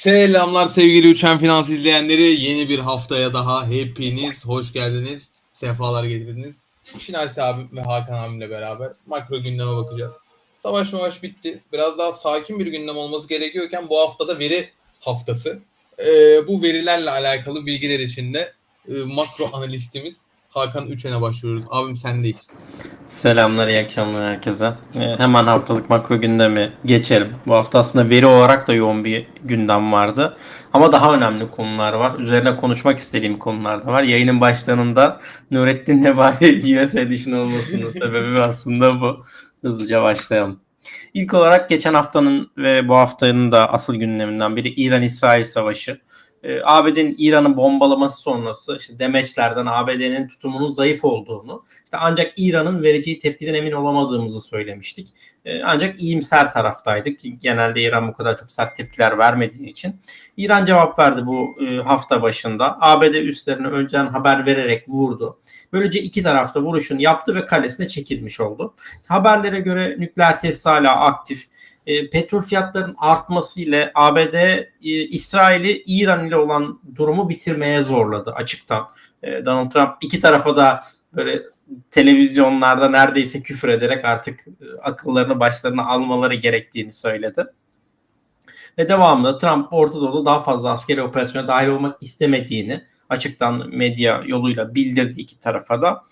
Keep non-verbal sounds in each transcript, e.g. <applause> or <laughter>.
Selamlar sevgili Uçan Finans izleyenleri. Yeni bir haftaya daha hepiniz hoş geldiniz. Sefalar getirdiniz. Şinasi abim ve Hakan abimle beraber makro gündeme bakacağız. Savaş savaş bitti. Biraz daha sakin bir gündem olması gerekiyorken bu haftada veri haftası. Ee, bu verilerle alakalı bilgiler için de e, makro analistimiz Hakan Üçen'e başlıyoruz. Abim sendeyiz. Selamlar, iyi akşamlar herkese. Ee, hemen haftalık makro gündemi geçelim. Bu hafta aslında veri olarak da yoğun bir gündem vardı. Ama daha önemli konular var. Üzerine konuşmak istediğim konular da var. Yayının başlarında Nurettin <laughs> Nebati US Edition olmasının sebebi aslında bu. Hızlıca başlayalım. İlk olarak geçen haftanın ve bu haftanın da asıl gündeminden biri İran-İsrail savaşı. Ee, ABD'nin İran'ı bombalaması sonrası işte demeçlerden ABD'nin tutumunun zayıf olduğunu işte ancak İran'ın vereceği tepkiden emin olamadığımızı söylemiştik. Ee, ancak iyimser taraftaydık. Genelde İran bu kadar çok sert tepkiler vermediği için. İran cevap verdi bu e, hafta başında. ABD üslerine önceden haber vererek vurdu. Böylece iki tarafta vuruşun yaptı ve kalesine çekilmiş oldu. Haberlere göre nükleer tesis hala aktif e, petrol fiyatlarının artması ile ABD e, İsrail'i İran ile olan durumu bitirmeye zorladı açıktan. E, Donald Trump iki tarafa da böyle televizyonlarda neredeyse küfür ederek artık e, akıllarını başlarına almaları gerektiğini söyledi. Ve devamında Trump Orta Doğu'da daha fazla askeri operasyona dahil olmak istemediğini açıktan medya yoluyla bildirdi iki tarafa da.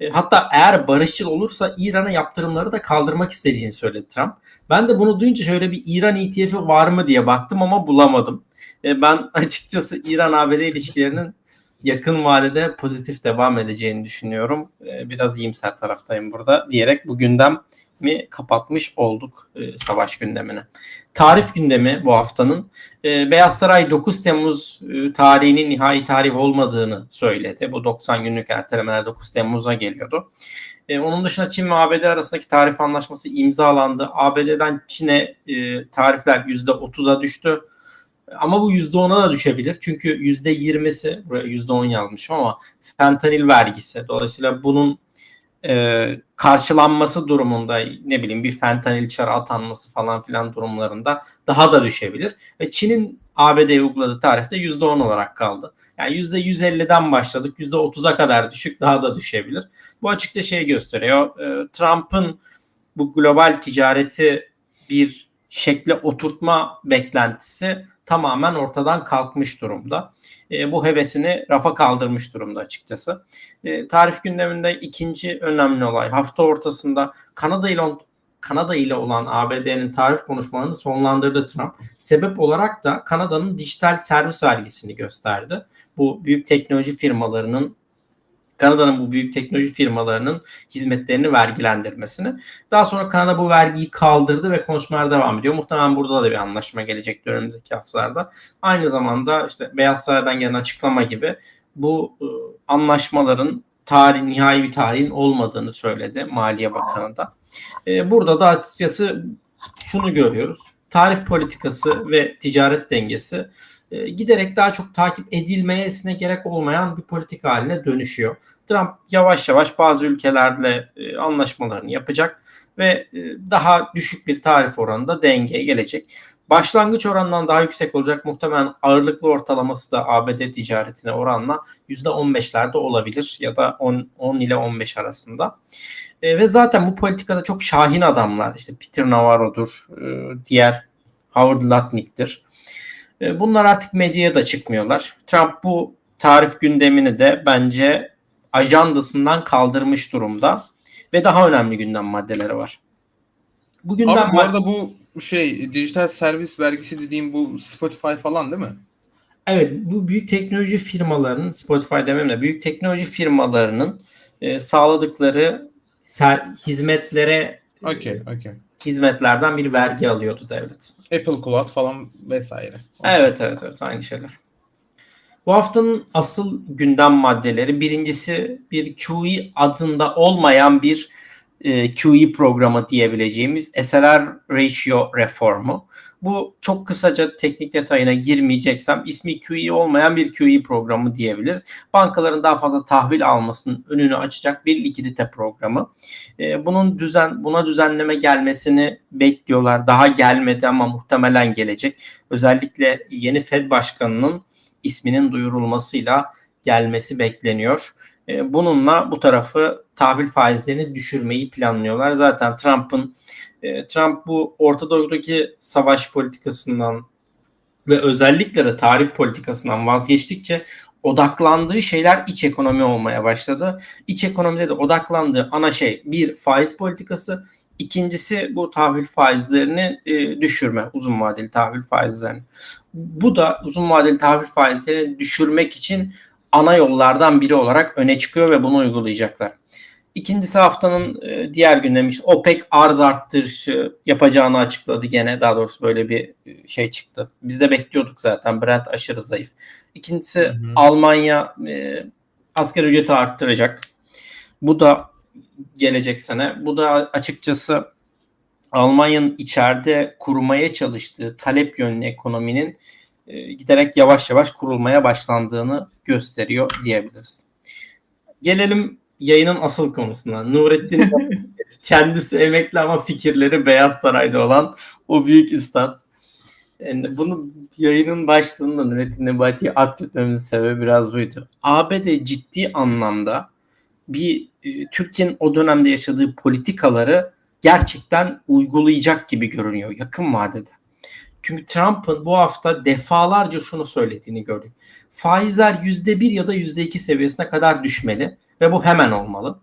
E, hatta eğer barışçıl olursa İran'a yaptırımları da kaldırmak istediğini söyledi Trump. Ben de bunu duyunca şöyle bir İran ETF'i var mı diye baktım ama bulamadım. E, ben <laughs> açıkçası İran-ABD ilişkilerinin yakın vadede pozitif devam edeceğini düşünüyorum. E, biraz iyimser taraftayım burada diyerek bu gündem mi kapatmış olduk e, savaş gündemine. Tarif gündemi bu haftanın e, Beyaz Saray 9 Temmuz e, tarihinin nihai tarih olmadığını söyledi. Bu 90 günlük ertelemeler 9 Temmuz'a geliyordu. E, onun dışında Çin ve ABD arasındaki tarif anlaşması imzalandı. ABD'den Çin'e e, tarifler %30'a düştü. Ama bu %10'a da düşebilir. Çünkü %20'si, buraya %10 yazmışım ama fentanil vergisi. Dolayısıyla bunun e, karşılanması durumunda ne bileyim bir fentanil çarı atanması falan filan durumlarında daha da düşebilir. Ve Çin'in ABD'ye uyguladığı tarifte %10 olarak kaldı. Yani %150'den başladık %30'a kadar düşük daha da düşebilir. Bu açıkça şey gösteriyor. E, Trump'ın bu global ticareti bir şekle oturtma beklentisi tamamen ortadan kalkmış durumda. E, bu hevesini rafa kaldırmış durumda açıkçası. E, tarif gündeminde ikinci önemli olay hafta ortasında Kanada ile Kanada ile olan ABD'nin tarif konuşmalarını sonlandırdı Trump. Sebep olarak da Kanada'nın dijital servis vergisini gösterdi. Bu büyük teknoloji firmalarının Kanada'nın bu büyük teknoloji firmalarının hizmetlerini vergilendirmesini. Daha sonra Kanada bu vergiyi kaldırdı ve konuşmalar devam ediyor. Muhtemelen burada da bir anlaşma gelecek önümüzdeki haftalarda. Aynı zamanda işte Beyaz Saray'dan gelen açıklama gibi bu e, anlaşmaların tarih, nihai bir tarihin olmadığını söyledi Maliye Bakanı da. E, burada da açıkçası şunu görüyoruz. Tarif politikası ve ticaret dengesi giderek daha çok takip edilmeyesine gerek olmayan bir politik haline dönüşüyor. Trump yavaş yavaş bazı ülkelerle e, anlaşmalarını yapacak ve e, daha düşük bir tarif oranında dengeye gelecek. Başlangıç oranından daha yüksek olacak. Muhtemelen ağırlıklı ortalaması da ABD ticaretine oranla %15'lerde olabilir ya da 10, 10 ile 15 arasında. E, ve zaten bu politikada çok şahin adamlar işte Peter Navarro'dur, e, diğer Howard Lutnick'tir. E, bunlar artık medyaya da çıkmıyorlar. Trump bu tarif gündemini de bence ajandasından kaldırmış durumda ve daha önemli gündem maddeleri var. Bu gündem Abi bu arada bu şey dijital servis vergisi dediğim bu Spotify falan değil mi? Evet bu büyük teknoloji firmalarının Spotify demem de büyük teknoloji firmalarının e, sağladıkları ser, hizmetlere okay, okay. Hizmetlerden bir vergi alıyordu devlet. Apple Cloud falan vesaire. Evet evet evet aynı şeyler. Bu haftanın asıl gündem maddeleri birincisi bir QE adında olmayan bir e, QE programı diyebileceğimiz SLR ratio reformu. Bu çok kısaca teknik detayına girmeyeceksem ismi QE olmayan bir QE programı diyebiliriz. Bankaların daha fazla tahvil almasının önünü açacak bir likidite programı. E, bunun düzen buna düzenleme gelmesini bekliyorlar. Daha gelmedi ama muhtemelen gelecek. Özellikle yeni Fed başkanının isminin duyurulmasıyla gelmesi bekleniyor. E, bununla bu tarafı tahvil faizlerini düşürmeyi planlıyorlar. Zaten Trump'ın e, Trump bu Orta Doğu'daki savaş politikasından ve özellikle de tarif politikasından vazgeçtikçe odaklandığı şeyler iç ekonomi olmaya başladı. İç ekonomide de odaklandığı ana şey bir faiz politikası, ikincisi bu tahvil faizlerini e, düşürme, uzun vadeli tahvil faizlerini. Bu da uzun vadeli tahvil faizlerini düşürmek için ana yollardan biri olarak öne çıkıyor ve bunu uygulayacaklar. İkincisi haftanın e, diğer gündemi işte OPEC arz arttırışı yapacağını açıkladı gene. Daha doğrusu böyle bir e, şey çıktı. Biz de bekliyorduk zaten. Brent aşırı zayıf. İkincisi hı hı. Almanya e, asgari ücreti arttıracak. Bu da gelecek sene. Bu da açıkçası Almanya'nın içeride kurmaya çalıştığı talep yönlü ekonominin e, giderek yavaş yavaş kurulmaya başlandığını gösteriyor diyebiliriz. Gelelim yayının asıl konusuna. Nurettin <laughs> kendisi emekli ama fikirleri Beyaz Saray'da olan o büyük üstad. Yani bunu yayının başlığında Nurettin Nebati'ye atfetmemizin sebebi biraz buydu. ABD ciddi anlamda bir e, Türkiye'nin o dönemde yaşadığı politikaları gerçekten uygulayacak gibi görünüyor yakın vadede. Çünkü Trump'ın bu hafta defalarca şunu söylediğini gördük. Faizler %1 ya da %2 seviyesine kadar düşmeli ve bu hemen olmalı.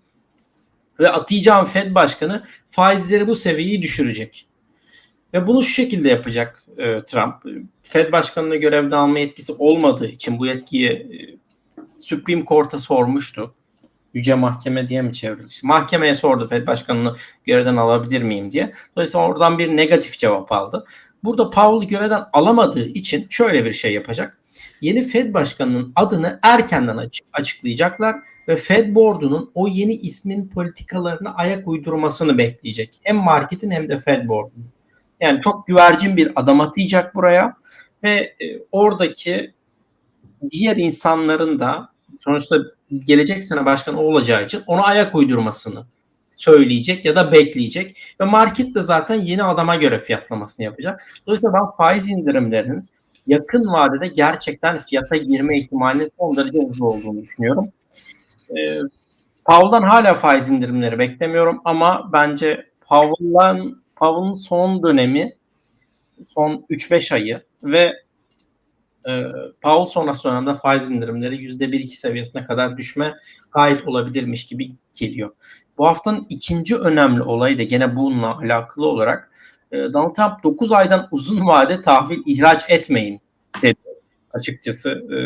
Ve atayacağım Fed başkanı faizleri bu seviyeyi düşürecek. Ve bunu şu şekilde yapacak e, Trump. Fed başkanına görevde alma yetkisi olmadığı için bu yetkiyi e, Supreme Court'a sormuştu. Yüce Mahkeme diye mi çevrildi? Mahkemeye sordu Fed başkanını görevden alabilir miyim diye. Dolayısıyla oradan bir negatif cevap aldı. Burada Powell görevden alamadığı için şöyle bir şey yapacak. Yeni Fed başkanının adını erkenden açık, açıklayacaklar ve Fed Board'unun o yeni ismin politikalarına ayak uydurmasını bekleyecek. Hem marketin hem de Fed Board'un. Yani çok güvercin bir adam atayacak buraya ve e, oradaki diğer insanların da sonuçta gelecek sene başkan olacağı için ona ayak uydurmasını söyleyecek ya da bekleyecek. Ve market de zaten yeni adama göre fiyatlamasını yapacak. Dolayısıyla ben faiz indirimlerinin yakın vadede gerçekten fiyata girme ihtimalinin son derece hızlı olduğunu düşünüyorum. E, Powell'dan hala faiz indirimleri beklemiyorum ama bence Powell'dan Powell'ın son dönemi son 3-5 ayı ve e, Powell sonrası dönemde faiz indirimleri %1-2 seviyesine kadar düşme gayet olabilirmiş gibi geliyor. Bu haftanın ikinci önemli olayı da gene bununla alakalı olarak Donald Trump 9 aydan uzun vade tahvil ihraç etmeyin dedi açıkçası. E,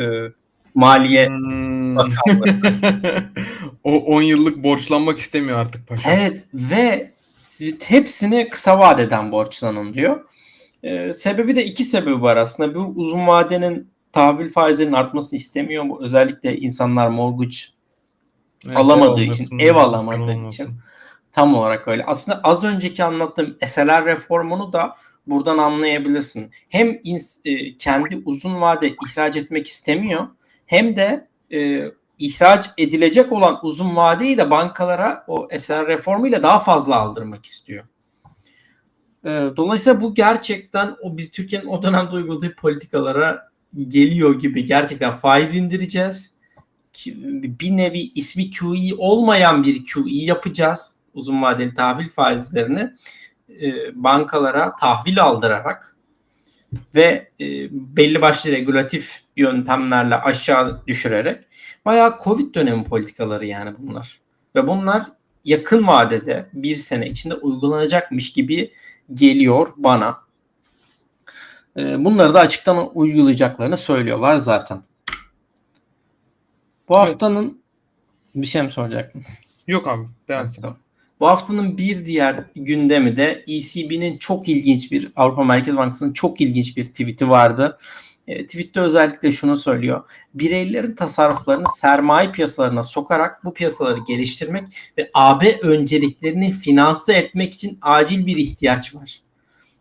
Maliye hmm. <laughs> o 10 yıllık borçlanmak istemiyor artık paşa. Evet ve hepsini kısa vadeden borçlanın diyor. Ee, sebebi de iki sebebi var aslında. Bu uzun vadenin tahvil faizlerinin artmasını istemiyor. Özellikle insanlar mortgage evet, alamadığı için, ev alamadığı için. Tam olarak öyle. Aslında az önceki anlattığım SLR reformunu da buradan anlayabilirsin. Hem ins- e, kendi uzun vade ihraç etmek istemiyor hem de e, ihraç edilecek olan uzun vadeyi de bankalara o eser reformuyla daha fazla aldırmak istiyor. E, dolayısıyla bu gerçekten o biz Türkiye'nin o dönemde uyguladığı politikalara geliyor gibi gerçekten faiz indireceğiz. Bir nevi ismi QE olmayan bir QE yapacağız. Uzun vadeli tahvil faizlerini e, bankalara tahvil aldırarak ve e, belli başlı regülatif yöntemlerle aşağı düşürerek bayağı Covid dönemi politikaları yani bunlar. Ve bunlar yakın vadede bir sene içinde uygulanacakmış gibi geliyor bana. E, bunları da açıktan uygulayacaklarını söylüyorlar zaten. Bu evet. haftanın bir şey mi soracaktın? Yok abi. Evet, tamam. Bu haftanın bir diğer gündemi de ECB'nin çok ilginç bir Avrupa Merkez Bankası'nın çok ilginç bir tweet'i vardı. E, tweette özellikle şunu söylüyor. Bireylerin tasarruflarını sermaye piyasalarına sokarak bu piyasaları geliştirmek ve AB önceliklerini finanse etmek için acil bir ihtiyaç var.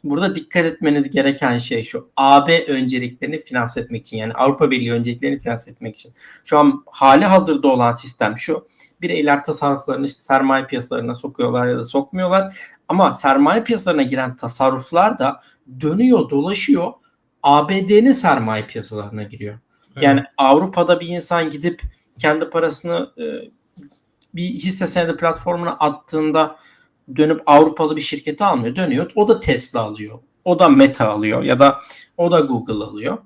burada dikkat etmeniz gereken şey şu. AB önceliklerini finanse etmek için yani Avrupa Birliği önceliklerini finanse etmek için. Şu an hali hazırda olan sistem şu. Bireyler tasarruflarını işte sermaye piyasalarına sokuyorlar ya da sokmuyorlar. Ama sermaye piyasalarına giren tasarruflar da dönüyor dolaşıyor ABD'nin sermaye piyasalarına giriyor. Yani Avrupa'da bir insan gidip kendi parasını e, bir hisse senedi platformuna attığında dönüp Avrupalı bir şirketi almıyor. Dönüyor. O da Tesla alıyor. O da Meta alıyor ya da o da Google alıyor.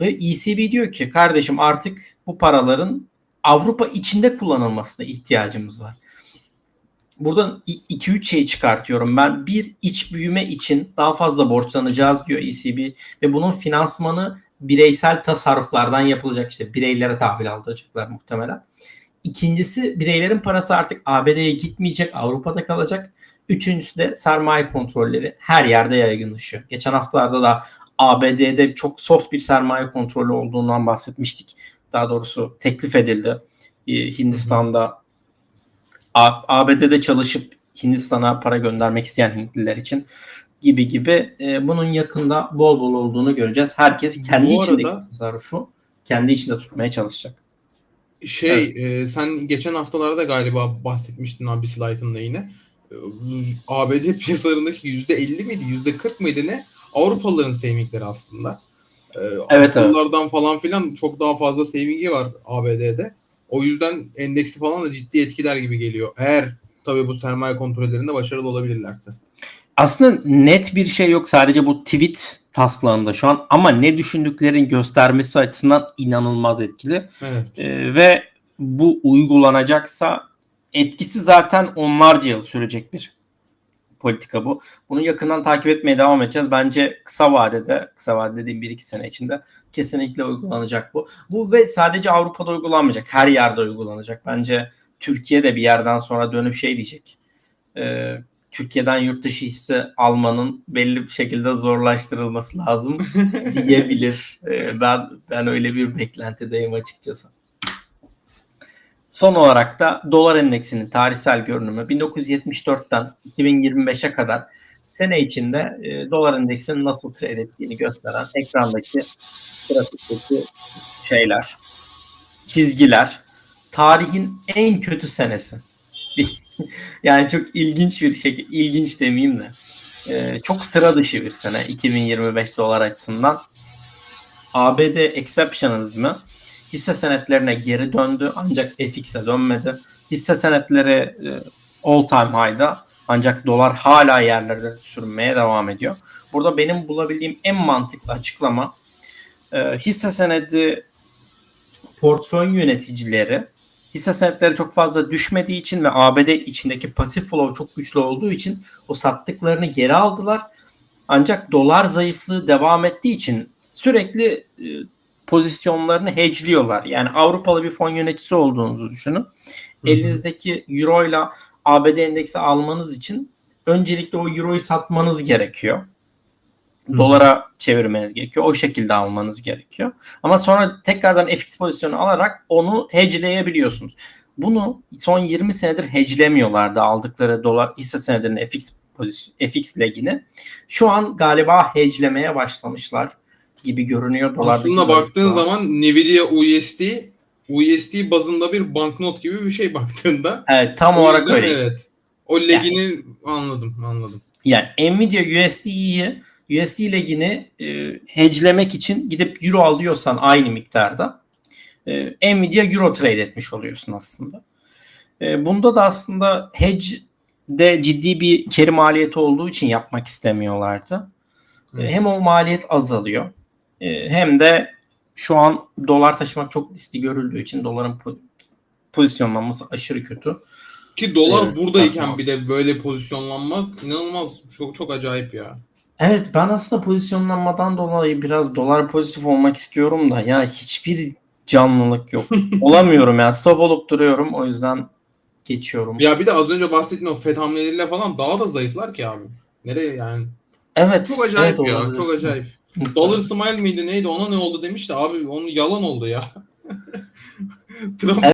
Ve ECB diyor ki kardeşim artık bu paraların Avrupa içinde kullanılmasına ihtiyacımız var. Buradan 2-3 şey çıkartıyorum ben. Bir iç büyüme için daha fazla borçlanacağız diyor ECB ve bunun finansmanı bireysel tasarruflardan yapılacak işte bireylere tahvil aldıracaklar muhtemelen. İkincisi bireylerin parası artık ABD'ye gitmeyecek, Avrupa'da kalacak. Üçüncüsü de sermaye kontrolleri her yerde yaygınlaşıyor. Geçen haftalarda da ABD'de çok soft bir sermaye kontrolü olduğundan bahsetmiştik. Daha doğrusu teklif edildi. Ee, Hindistan'da ABD'de çalışıp Hindistan'a para göndermek isteyen Hintliler için gibi gibi e, bunun yakında bol bol olduğunu göreceğiz. Herkes kendi Bu içindeki arada- tasarrufu kendi içinde tutmaya çalışacak. Şey e, sen geçen haftalarda galiba bahsetmiştin abi bir slaytında yine. E, ABD piyasalarındaki %50 miydi %40 mıydı ne? Avrupalıların savingleri aslında. E, evet. Asyalılardan falan filan çok daha fazla savingi var ABD'de. O yüzden endeksi falan da ciddi etkiler gibi geliyor. Eğer tabii bu sermaye kontrollerinde başarılı olabilirlerse. Aslında net bir şey yok sadece bu tweet taslağında şu an ama ne düşündüklerin göstermesi açısından inanılmaz etkili. Evet. Ee, ve bu uygulanacaksa etkisi zaten onlarca yıl sürecek bir politika bu. Bunu yakından takip etmeye devam edeceğiz. Bence kısa vadede, kısa vadede dediğim 1-2 sene içinde kesinlikle uygulanacak bu. Bu ve sadece Avrupa'da uygulanmayacak. Her yerde uygulanacak. Bence Türkiye de bir yerden sonra dönüp şey diyecek. Ee, Türkiye'den yurt dışı hisse almanın belli bir şekilde zorlaştırılması lazım <laughs> diyebilir. Ee, ben ben öyle bir beklentideyim açıkçası. Son olarak da dolar endeksinin tarihsel görünümü 1974'ten 2025'e kadar sene içinde e, dolar endeksinin nasıl trade ettiğini gösteren ekrandaki grafikteki şeyler, çizgiler. Tarihin en kötü senesi. <laughs> yani çok ilginç bir şekilde, ilginç demeyeyim de e, çok sıra dışı bir sene 2025 dolar açısından. ABD exceptionalizmi hisse senetlerine geri döndü ancak FX'e dönmedi. Hisse senetleri e, all time high'da ancak dolar hala yerlerde sürünmeye devam ediyor. Burada benim bulabildiğim en mantıklı açıklama e, hisse senedi portföy yöneticileri hisse senetleri çok fazla düşmediği için ve ABD içindeki pasif flow çok güçlü olduğu için o sattıklarını geri aldılar. Ancak dolar zayıflığı devam ettiği için sürekli e, pozisyonlarını hedgeliyorlar. Yani Avrupalı bir fon yöneticisi olduğunuzu düşünün. Elinizdeki euro ile ABD endeksi almanız için öncelikle o euroyu satmanız gerekiyor. Dolara çevirmeniz gerekiyor. O şekilde almanız gerekiyor. Ama sonra tekrardan FX pozisyonu alarak onu hedgeleyebiliyorsunuz. Bunu son 20 senedir hedgelemiyorlardı aldıkları dolar hisse senedinin FX pozisyon, FX legini. Şu an galiba hedgelemeye başlamışlar gibi görünüyor. Aslında baktığın zayıflığa. zaman Nvidia USD USD bazında bir banknot gibi bir şey <laughs> baktığında. Evet tam O olarak öyle. Evet. O legini anladım anladım. Yani Nvidia USD'yi USD legini e, hedgelemek için gidip euro alıyorsan aynı miktarda e, Nvidia euro trade etmiş oluyorsun aslında. E, bunda da aslında hedge de ciddi bir keri maliyeti olduğu için yapmak istemiyorlardı. E, Evet. hem o maliyet azalıyor hem de şu an dolar taşımak çok riskli görüldüğü için doların po- pozisyonlanması aşırı kötü. Ki dolar Evet, buradayken bakmaz. bir de böyle pozisyonlanmak inanılmaz çok çok acayip ya. Evet ben aslında pozisyonlanmadan dolayı biraz dolar pozitif olmak istiyorum da ya hiçbir canlılık yok. <laughs> Olamıyorum ya stop olup duruyorum o yüzden geçiyorum. Ya bir de az önce bahsettiğin o FED hamleleriyle falan daha da zayıflar ki abi. Nereye yani? Evet. Çok acayip evet, ya. olabilir. Çok acayip. Dollar Smile miydi neydi ona ne oldu demiş de abi onun yalan oldu ya. <laughs> Trump